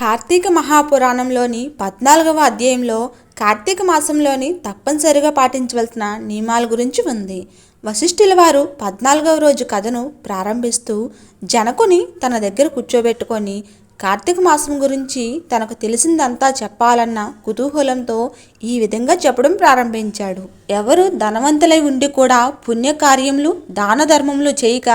కార్తీక మహాపురాణంలోని పద్నాలుగవ అధ్యాయంలో కార్తీక మాసంలోని తప్పనిసరిగా పాటించవలసిన నియమాల గురించి ఉంది. వశిష్ఠుల వారు పద్నాలుగవ రోజు కథను ప్రారంభిస్తూ జనకుని తన దగ్గర కూర్చోబెట్టుకొని కార్తీక మాసం గురించి తనకు తెలిసిందంతా చెప్పాలన్న కుతూహలంతో ఈ విధంగా చెప్పడం ప్రారంభించాడు. ఎవరు ధనవంతులై ఉండి కూడా పుణ్యకార్యములు దాన ధర్మములు చేయక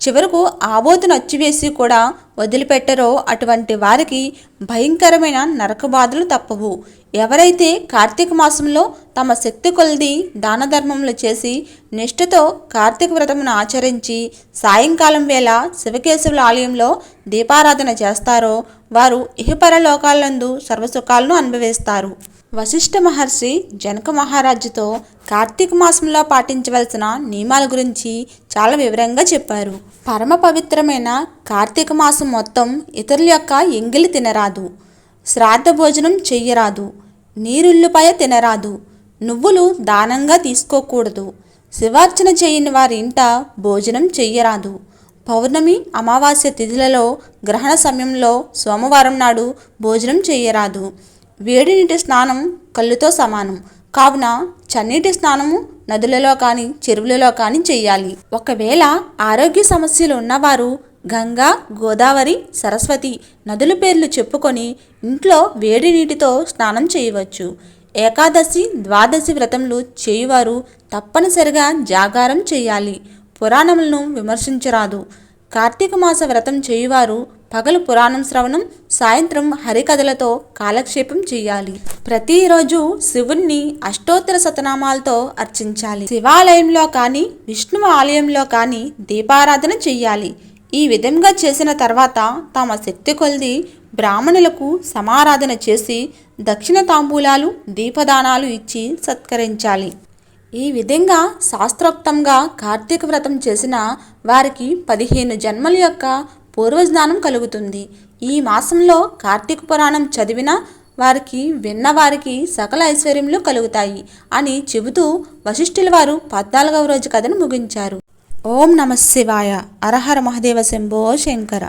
చివరకు ఆబోతును అచ్చివేసి కూడా వదిలిపెట్టరో అటువంటి వారికి భయంకరమైన నరక బాధలు తప్పవు. ఎవరైతే కార్తీక మాసంలో తమ శక్తి కొలది దాన ధర్మములు చేసి నిష్ఠతో కార్తీక వ్రతమును ఆచరించి సాయంకాలం వేళ శివకేశవుల ఆలయంలో దీపారాధన చేస్తారో వారు ఇహపర లోకాలందు సర్వసుఖాలను అనుభవిస్తారు. వశిష్ఠ మహర్షి జనక మహారాజుతో కార్తీక మాసంలో పాటించవలసిన నియమాల గురించి చాలా వివరంగా చెప్పారు. పరమ పవిత్రమైన కార్తీక మాసం మొత్తం ఇతరుల యొక్క ఎంగిలి తినరాదు. శ్రాద్ధ భోజనం చెయ్యరాదు. నీరుల్లిపాయ తినరాదు. నువ్వులు దానంగా తీసుకోకూడదు. శివార్చన చేయని వారి ఇంట భోజనం చెయ్యరాదు. పౌర్ణమి అమావాస్య తిథులలో గ్రహణ సమయంలో సోమవారం నాడు భోజనం చేయరాదు వేడి నీటి స్నానం కళ్ళుతో సమానం. కావున చన్నీటి స్నానము నదులలో కానీ చెరువులలో కానీ చేయాలి ఒకవేళ ఆరోగ్య సమస్యలు ఉన్నవారు గంగా గోదావరి సరస్వతి నదుల పేర్లు చెప్పుకొని ఇంట్లో వేడి నీటితో స్నానం చేయవచ్చు. ఏకాదశి ద్వాదశి వ్రతములు చేయువారు తప్పనిసరిగా జాగారం చేయాలి. పురాణములను విమర్శించరాదు. కార్తీక మాస వ్రతం చేయువారు పగలు పురాణం శ్రవణం సాయంత్రం హరికథలతో కాలక్షేపం చేయాలి. ప్రతిరోజు శివుణ్ణి అష్టోత్తర శతనామాలతో అర్చించాలి. శివాలయంలో కానీ విష్ణువు ఆలయంలో కానీ దీపారాధన చెయ్యాలి ఈ విధంగా చేసిన తర్వాత తమ శక్తి కొలిది బ్రాహ్మణులకు సమారాధన చేసి దక్షిణ తాంబూలాలు దీపదానాలు ఇచ్చి సత్కరించాలి. ఈ విధంగా శాస్త్రోక్తంగా కార్తీక వ్రతం చేసిన వారికి పదిహేను జన్మల యొక్క పూర్వజ్ఞానం కలుగుతుంది. ఈ మాసంలో కార్తీక పురాణం చదివిన వారికి విన్నవారికి సకల ఐశ్వర్యములు కలుగుతాయి అని చెబుతూ వశిష్ఠుల వారు పద్నాలుగవ రోజు కథను ముగించారు. ఓం నమ శివాయ. అరహర మహదేవ శంభో శంకర.